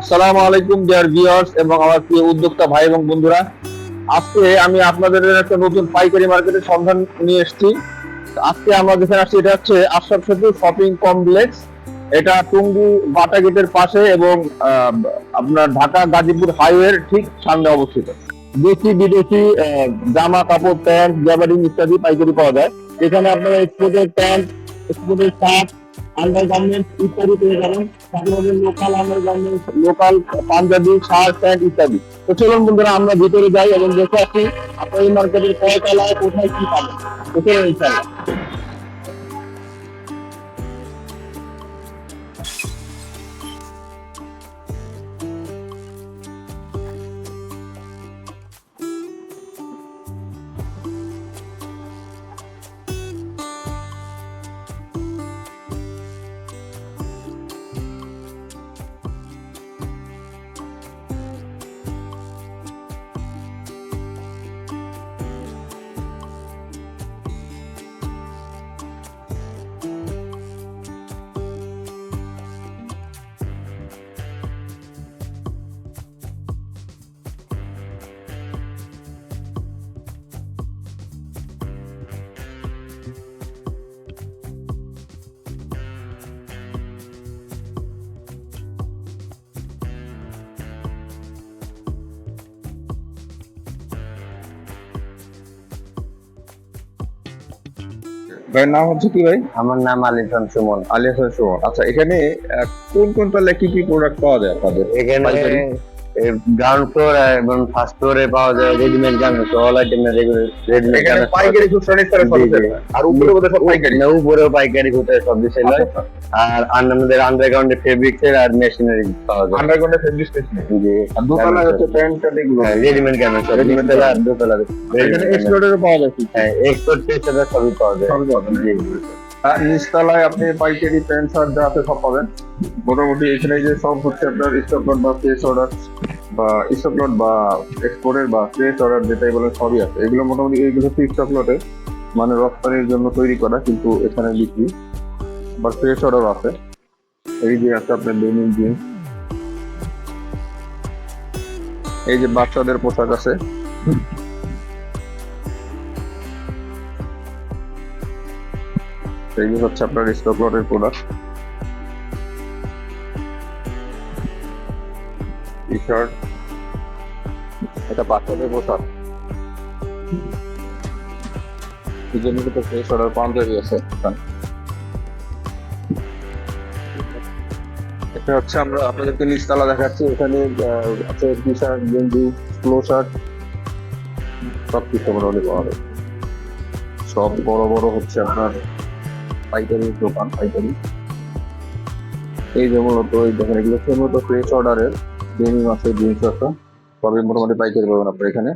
আসসালামু আলাইকুম dear viewers এবং আমার প্রিয় উদ্যোক্তা ভাই এবং বন্ধুরা। আজকে আমি আপনাদের একটা নতুন পাইকারি মার্কেটের সন্ধান নিয়ে এসেছি। আজকে আমরা যেখানে আসছি এটা হচ্ছে আশরাফ সেতু শপিং কমপ্লেক্স। এটা টুঙ্গি বাটা গেটের পাশে এবং আপনার ঢাকা গাজীপুর হাইওয়ের ঠিক সামনে অবস্থিত। দেশি, বিদেশি জামা কাপড়, প্যান্ট গ্যাবারিং ইত্যাদি পাইকারি পাওয়া যায়। এখানে আপনারা এক্সপোর্টের প্যান্ট এক্সপোর্টের শার্ট আন্ডার গার্মেন্টস ইত্যাদি পেয়ে যাবেন। সাথে local undergarments local Punjabi, shirt, pant ইত্যাদি। তো চলুন বন্ধুরা, আমরা ভিতরে যাই এবং দেখে আসি আপনার এই মার্কেটের কয় তলায় কোথায় কি পাবেন। তো ভাইয়ের নাম হচ্ছে কি ভাই? আমার নাম আলিফান সুমন। আলিয়া সুমন। আচ্ছা এখানে কোন কোন তলায় কি কি প্রোডাক্ট পাওয়া যায় আপনাদের? এখানে? গ্রাউন্ড ফ্লোর এবং ফার্স্ট ফ্লোরে পাওয়া যায় রেডিমেড গার্মেন্টস অল আইটেমের রেডিমেড এখানে পাইকারি সব জি। আছে। আর উপরে বোধহয় সব পাইকারি। গার্মেন্টস উপরেও পাইকারি কোথায় সব বিষয় লয় আচ্ছা, আর আমাদের আন্ডারগ্রাউন্ডে ফেব্রিক্স এর আর মেশিনারি পাওয়া যায়। আন্ডারগ্রাউন্ডে ফেব্রিক স্টেশন জি। আর দোতলায় হচ্ছে প্যান্ট এগুলো। রেডিমেড গার্মেন্টস Readymade দোতলা আর দোতলা। এখানে এক্সপ্লোরেরও পাওয়া যায়? হ্যাঁ এক্সপোর্ট পেস্টার সবই পাওয়া যায়। সবই পাওয়া যায়। নিচতলায় আপনি পাইকারি প্যান্ট শার্ট যা আছে সব পাবেন। মোটামুটি এখানে যে সব হচ্ছে আপনার বা অর্ডার বা বা এক্সপোর্টের বা অর্ডার যেটাই সবই আছে। এগুলো মোটামুটি হচ্ছে মানে রপ্তানির জন্য তৈরি করা, কিন্তু এখানে বিক্রি। বা ফ্রেশ অর্ডার আছে। এই যে আছে আপনার ডেনিম জিন্স এই যে বাচ্চাদের পোশাক আছে। এইগুলো হচ্ছে আপনার স্টকলটের প্রোডাক্ট টি শার্ট এটা বাচ্চাদের পোশাক। হচ্ছে আমরা দেখাচ্ছি। এখানে স্লো সব কিছু সব বড় বড় হচ্ছে আপনার পাইকারি দোকান, পাইকারি। এই যে মূলত এই দেখেন, এগুলো হচ্ছে মূলত ফ্রেশ অর্ডারের ডেনিম আছে জিন্স আছে। সবই মোটামুটি পাইকারি পাবেন আপনার এখানে।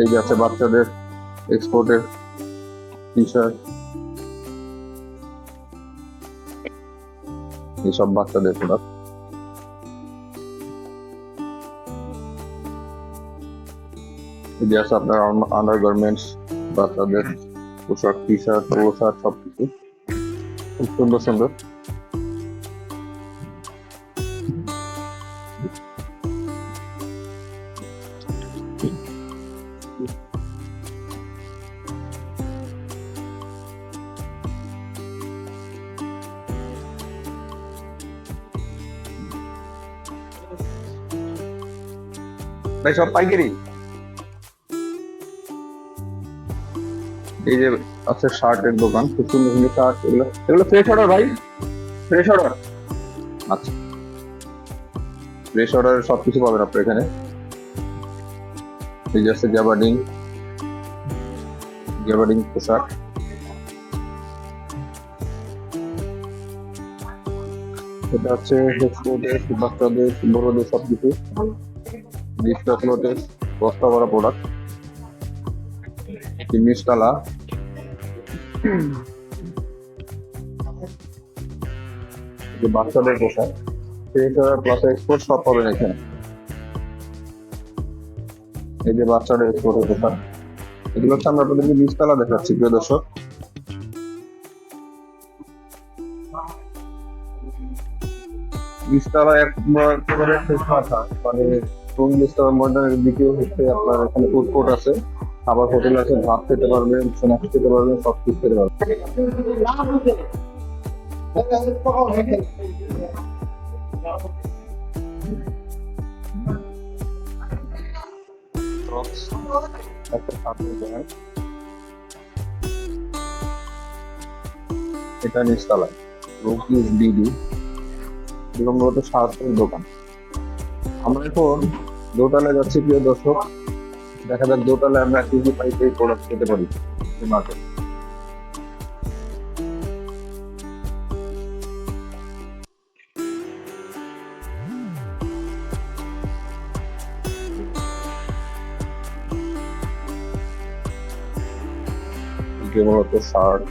এই যে আছে বাচ্চাদের এক্সপোর্টের টি শার্ট এইসব বাচ্চাদের প্রোডাক্ট এই যে আছে আপনার আন্ডার গার্মেন্টস বাচ্চাদের পোশাক টি শার্ট পোলো শার্ট সব কিছু খুব সুন্দর সুন্দর ভাই সব পাইকারি এই যে আছে শার্টের দোকান খুব সুন্দর সুন্দর শার্ট, এগুলো এগুলো ফ্রেশ অর্ডার ভাই? ফ্রেশ অর্ডার আচ্ছা। ফ্রেশ অর্ডার সব কিছু পাবেন আপনার এখানে। এই যে আছে গ্যাবার্ডিং গ্যাবার্ডিং পোশাক। এটা হচ্ছে এক্সপোর্টের বাচ্চাদের, বড়দের সব কিছু ডিসপ্লোটের বস্তা ভরা প্রোডাক্ট নিচতলা যে বাচ্চাদের পোশাক প্লাস এক্সপোর্ট সব হবে এখানে। এই যে বাচ্চাদের এগুলো হচ্ছে আমরা আপনাদেরকে বিস্তলা দেখাচ্ছি, প্রিয় দর্শক। মানে কোন হচ্ছে আপনার এখানে ফুড আছে। খাবার হোটেল আছে, ভাত খেতে পারবেন স্ন্যাক্স খেতে পারবেন সব কিছু খেতে পারবেন এটা নিচতলায় রুকিস ডিডি এগুলো মূলত সাহায্যের দোকান। আমরা এখন দোতলায় যাচ্ছি, প্রিয় দর্শক। দেখা যাক দোতলায় আমরা কি কি পাই, সেই প্রোডাক্ট পেতে পারি। যেমন শার্ট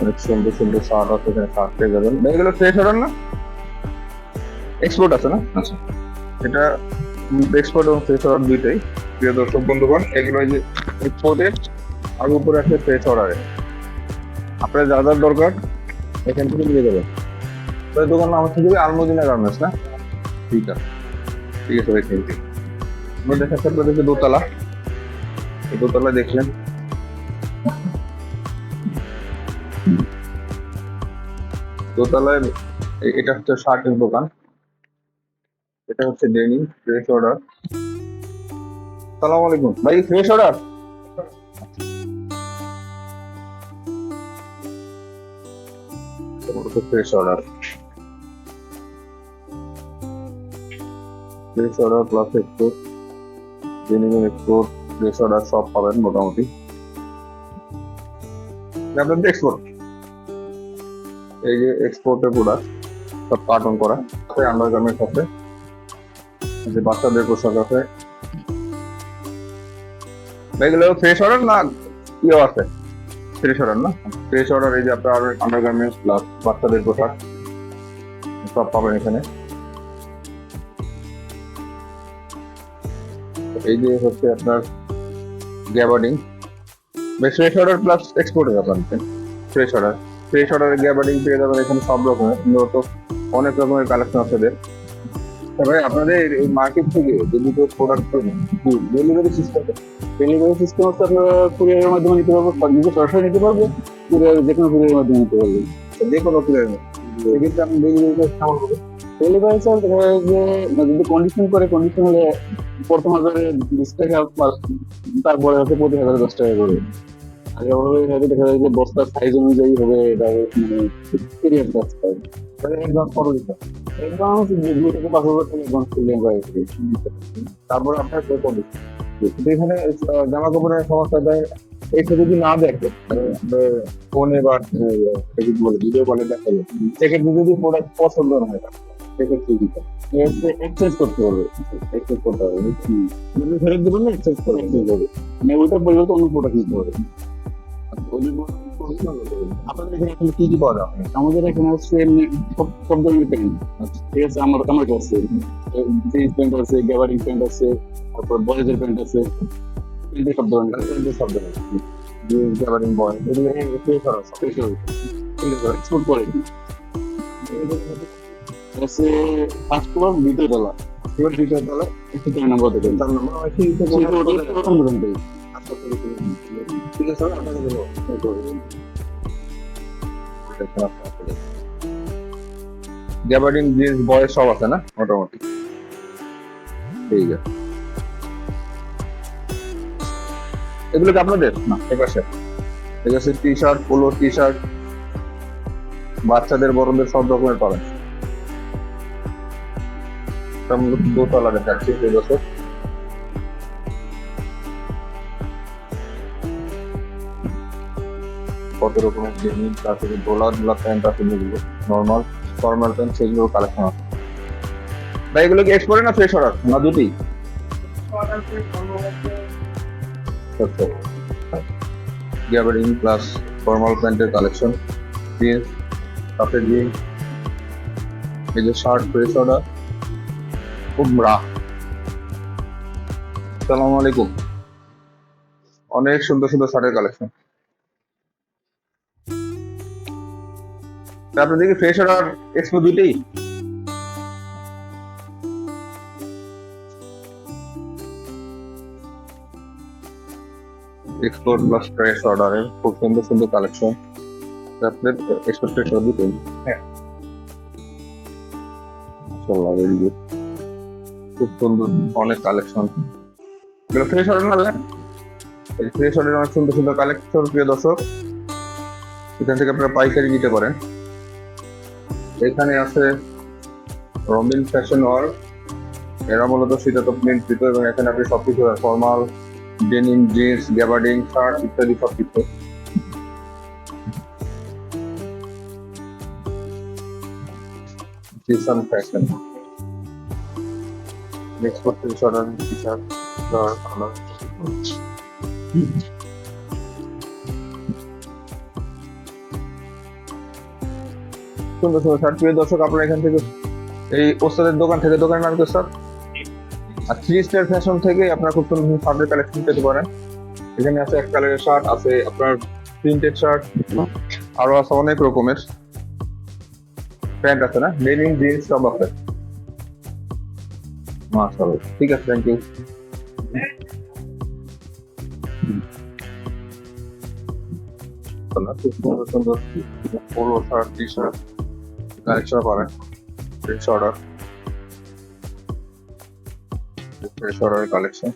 অনেক সুন্দর সুন্দর শার্ট আছে, এখানে পেয়ে যাবেন। এগুলো ফ্রেশ অর্ডার না? এক্সপোর্ট আছে না? আচ্ছা এটা এক্সপোর্ট এবং ফ্রেশ অর্ডার দুইটাই। প্রিয় দর্শক বন্ধুগণ এগুলো যে এক্সপোর্টের আর উপরে আছে ফ্রেশ অর্ডারে আপনার যা যা দরকার এখান থেকে নিয়ে যাবেন। তো দোকান নাম হচ্ছে কি? আলমদিনা গার্মেন্টস না? ঠিক আছে। ঠিক আছে ভাই থ্যাংক ইউ আমরা দেখাচ্ছি আপনাদেরকে দোতলা। এই দোতলা দেখলেন। দোতলায় এটা হচ্ছে শার্টের দোকান। এটা হচ্ছে ডেনিম ফ্রেশ অর্ডার সালাম আলাইকুম। ভাই fresh order fresh order fresh order plus export ডেনিমের export fresh order সব পাবেন মোটামুটি। আপনাদের এক্সপোর্ট এই যে এক্সপোর্টের প্রোডাক্ট সব কার্টন করা। আন্ডার গার্মেন্টস আছে। যে বাচ্চাদের পোশাক আছে। এগুলো ফ্রেশ অর্ডার না ইয়ে আছে? ফ্রেশ অর্ডার না? ফ্রেশ অর্ডার এই যে আপনার আন্ডার গার্মেন্টস প্লাস বাচ্চাদের পোশাক। সব পাবেন এখানে। এই যে হচ্ছে আপনার গ্যাবার্ডিং ফ্রেশ অর্ডার প্লাস এক্সপোর্টের আপনার ফ্রেশ অর্ডার ফ্রেশ অর্ডারের গ্যাবার্ডিং পেয়ে যাবেন এখানে সব রকমের। মূলত অনেক রকমের কালেকশন আছে এদের তবে আপনাদের এই মার্কেট থেকে যদি কেউ product delivery system delivery system হচ্ছে আপনারা কুরিয়ারের মাধ্যমে নিতে পারব নিজে সরাসরি নিতে পারবে কুরিয়ার যে কোনো কুরিয়ারের মাধ্যমে নিতে পারবে যে কোনো কুরিয়ার সেক্ষেত্রে আপনি ডেলিভারি চার্জ কেমন হবে ডেলিভারি চার্জ দেখা যায় যে যদি কন্ডিশন করে কন্ডিশন হলে প্রথম হাজারে বিশ টাকা তারপরে হচ্ছে প্রতি হাজারে দশ টাকা করে। আর এভাবে হয়তো দেখা যায় যে বস্তার সাইজ অনুযায়ী হবে এটা মানে কুরিয়ার চার্জ পাবে একদম ফটো করবে এখানে জামা কাপড়ের ফোনে বা বলে ভিডিও কলে দেখা যদি প্রোডাক্ট পছন্দ হয়, সেক্ষেত্রে দিতে করতে হবে। এক্সচেঞ্জ করতে হবে। মানে ফেরত দেবেন না এক্সচেঞ্জ করে এক্সচেঞ্জ হবে। মানে ওইটার পরিবর্তে অন্য প্রোডাক্ট নিতে হবে। আপনাদের এখানে কি কি পাওয়া যায়? আমাদের এখানে হচ্ছে এমনি সব সব ধরনের প্যান্ট ঠিক আছে আমার আমার কাছে জিন্স প্যান্ট আছে গ্যাবারিং প্যান্ট আছে তারপর বয়েজের প্যান্ট আছে। প্যান্টের সব ধরনের। আপনাদের শব্দ নেই গ্যাবারিং বয় এগুলো ফ্রেশ এক্সপোর্ট করে আছে পাঁচ ফ্লোর দুটো তলা এবার দ্বিতীয় তলা একটু তিন নম্বর দেখেন নম্বর জিন্স সব আছে না? মোটামুটি। ঠিক আছে। এগুলো কি আপনাদের? না এপাশে আছে T shirt polo T shirt বাচ্চাদের, বড়দের সব রকমের পাবেন। দোতলা দেখাচ্ছি, এই কত রকমের জিনিস তারপরে দোলা দোলা প্যান্ট আছে যেগুলো নর্মাল ফর্মাল প্যান্ট সেগুলো কালেকশন আছে। ভাই এগুলো কি এক্সপোর্টে না ফ্রেশ অর্ডার না দুটি। গ্যাবারিং প্লাস ফর্মাল প্যান্টের কালেকশন জিন্স তারপরে জিন্স এই যে শার্ট ফ্রেশ অর্ডার খুব রা আসসালামু আলাইকুম অনেক সুন্দর সুন্দর শার্টের কালেকশন আপনাদের কি ফ্রেশ অর্ডার এক্সপো দুইটাই? এক্সপোর্ট প্লাস ফ্রেশ অর্ডারের খুব সুন্দর সুন্দর কালেকশন আপনাদের এক্সপোর্ট ফ্রেশ অর্ডার হ্যাঁ। খুব সুন্দর অনেক কালেকশন ফ্রেশ অর্ডার না ফ্রেশ অর্ডার অনেক সুন্দর সুন্দর কালেকশন প্রিয় দর্শক। এখান থেকে আপনারা পাইকারি নিতে পারেন। এখানে আছে রবিন ফ্যাশন ওয়ার্ল্ড এরা মূলত শীতাতপ নিয়ন্ত্রিত এবং এখানে আপনি সবকিছু formal denim jeans gabardine shirt ইত্যাদি সবকিছু। জিসান ফ্যাশন নেক্সট শার্ট সুন্দর সুন্দর শার্ট প্রিয় দর্শক আপনারা এখান থেকে এই ওস্তাদের দোকান থেকে দোকানের নাম কি স্যার আর থ্রি স্টার ফ্যাশন থেকে আপনারা খুব সুন্দর সুন্দর শার্টের কালেকশন পেতে পারেন। এখানে আছে এক কালারের শার্ট আছে আপনার প্রিন্টেড শার্ট আরও আছে অনেক রকমের। প্যান্ট আছে না? ডেনিম জিন্স সব আছে। মাশাআল্লাহ ঠিক আছে থ্যাংক ইউ খুব সুন্দর সুন্দর। Polo shirt T shirt collection পাবেন ফ্রেশ অর্ডার ফ্রেশ অর্ডারের কালেকশন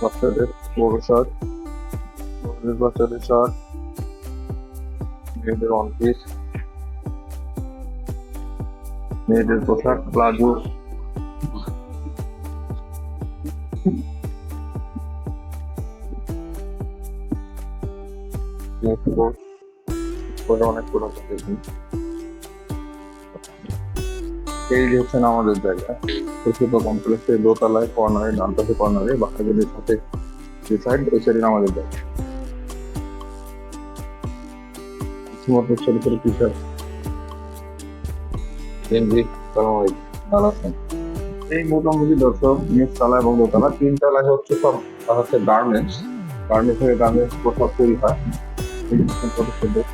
বাচ্চাদের বড় শার্ট বড়দের বাচ্চাদের শার্ট মেয়েদের মেয়েদের পোশাক প্লাজো করে অনেক পুরোনো দেখুন এই যে হচ্ছেন আমাদের জায়গা ছোট কমপ্লেক্সের দোতলায়, কর্নারে ডান পাশে কর্নারে বাচ্চাদের সাথে যে সাইড ওই সাইডে আমাদের জায়গা। মতো ছোট ছোট টি শার্ট গেঞ্জি সালাম আলাইকুম। ভালো এই মোটামুটি দর্শক এবং দোতলা হচ্ছে সব হচ্ছে গার্মেন্টস গার্মেন্টস থেকে গার্মেন্টস পোশাক তৈরি হয়। কত সুন্দর।